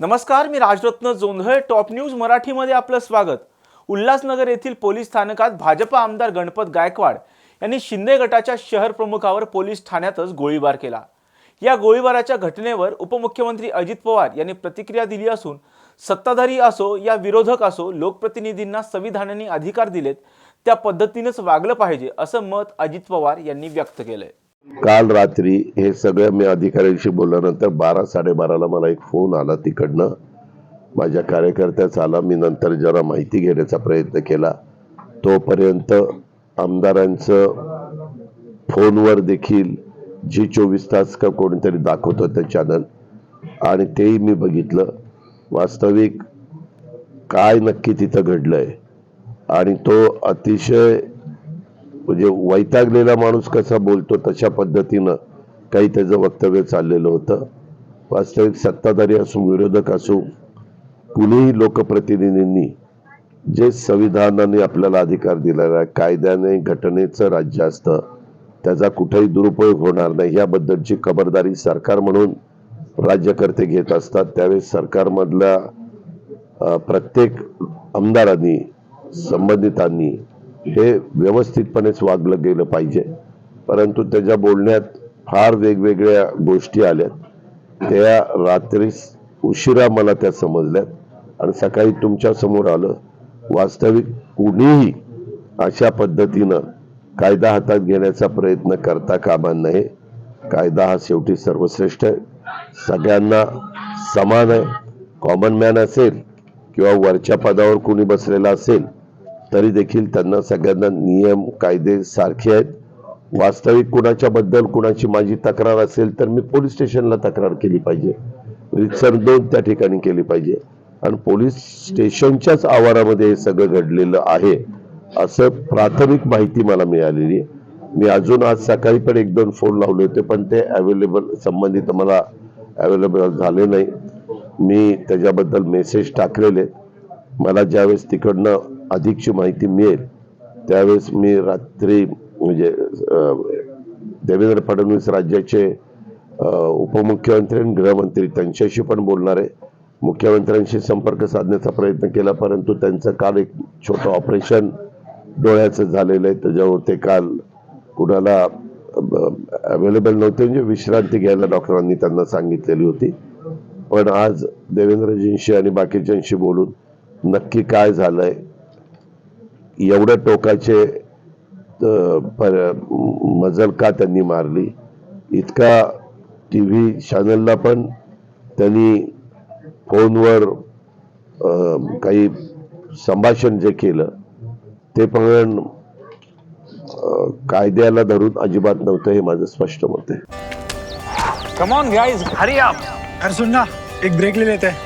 नमस्कार मी Rajratna Jondhale top news मराठीमध्ये आपलं स्वागत. उल्हासनगर येथील पोलीस स्थानकात भाजपा आमदार गणपत गायकवाड यांनी शिंदे गटाच्या शहर प्रमुखावर पोलीस ठाण्यातच गोळीबार केला. या गोळीबाराच्या घटनेवर उपमुख्यमंत्री अजित पवार यांनी प्रतिक्रिया दिली असून सत्ताधारी असो या विरोधक असो लोकप्रतिनिधींना संविधानाने अधिकार दिलेत त्या पद्धतीनेच वागलं पाहिजे असं मत अजित पवार यांनी व्यक्त केलंय. काल रात्री हे सगळं मी अधिकाऱ्यांशी बोलल्यानंतर बारा साडेबाराला मला एक फोन आला तिकडनं. माझ्या कार्यकर्त्याचा आला मी नंतर जरा माहिती घेण्याचा प्रयत्न केला. तोपर्यंत आमदारांचं फोनवर देखील जी चोवीस तास का कोणीतरी दाखवत होतं चॅनल आणि तेही मी बघितलं. वास्तविक काय नक्की तिथं घडलंय? आणि तो अतिशय म्हणजे वैतागलेला माणूस कसा बोलतो तशा पद्धतीनं काही त्याचं वक्तव्य चाललेलं होतं. वास्तविक सत्ताधारी असो विरोधक असो कुणीही लोकप्रतिनिधींनी जे संविधानाने आपल्याला अधिकार दिलेला आहे कायद्याने घटनेचं राज्य असतं त्याचा कुठेही दुरुपयोग होणार नाही. याबद्दलची खबरदारी सरकार म्हणून राज्यकर्ते घेत असतात. त्यावेळेस सरकारमधल्या प्रत्येक आमदारांनी संबंधितांनी हे व्यवस्थितपणेच वागलं गेलं पाहिजे. परंतु त्याच्या बोलण्यात फार वेगवेगळ्या गोष्टी आल्यात. त्या रात्रीस उशिरा मला त्या समजल्यात. आणि सकाळी तुमच्यासमोर आलं वास्तविक कुणीही अशा पद्धतीनं कायदा हातात घेण्याचा प्रयत्न करता कामा नये. कायदा हा शेवटी सर्वश्रेष्ठ आहे. सगळ्यांना समान आहे. कॉमन मॅन असेल किंवा वरच्या पदावर कुणी बसलेला असेल तरी देखील त्यांना सगळ्यांना नियम कायदे सारखे आहेत. वास्तविक कुणाच्याबद्दल कुणाची माझी तक्रार असेल तर मी पोलीस स्टेशनला तक्रार केली पाहिजे. रितसर दोन त्या ठिकाणी केली पाहिजे. आणि पोलीस स्टेशनच्याच आवारामध्ये हे सगळं घडलेलं आहे असं प्राथमिक माहिती मला मिळालेली आहे. मी अजून आज सकाळी पण एक दोन फोन लावले होते पण ते अवेलेबल संबंधित मला अवेलेबल झाले नाही. मी त्याच्याबद्दल मेसेज टाकलेले आहेत. मला ज्यावेळेस तिकडनं अधिकची माहिती मिळेल. त्यावेळेस मी रात्री म्हणजे देवेंद्र फडणवीस राज्याचे उपमुख्यमंत्री आणि गृहमंत्री त्यांच्याशी पण बोलणार आहे. मुख्यमंत्र्यांशी संपर्क साधण्याचा प्रयत्न केला परंतु त्यांचं काल एक छोटं ऑपरेशन डोळ्याचं झालेलं आहे. त्याच्यावर ते काल कुणाला अवेलेबल नव्हते. म्हणजे विश्रांती घ्यायला डॉक्टरांनी त्यांना सांगितलेली होती. पण आज देवेंद्रजींशी आणि बाकीच्यांशी बोलून नक्की काय झालंय एवढ्या टोकाचे मजल का त्यांनी मारली? इतका टी व्ही चॅनलला पण त्यांनी फोनवर अ, काही संभाषण जे केलं ते पण कायद्याला धरून अजिबात नव्हतं हे माझं स्पष्ट मत आहे. Come on guys hurry up अरे सुन ना एक ब्रेक ले लेते. हैं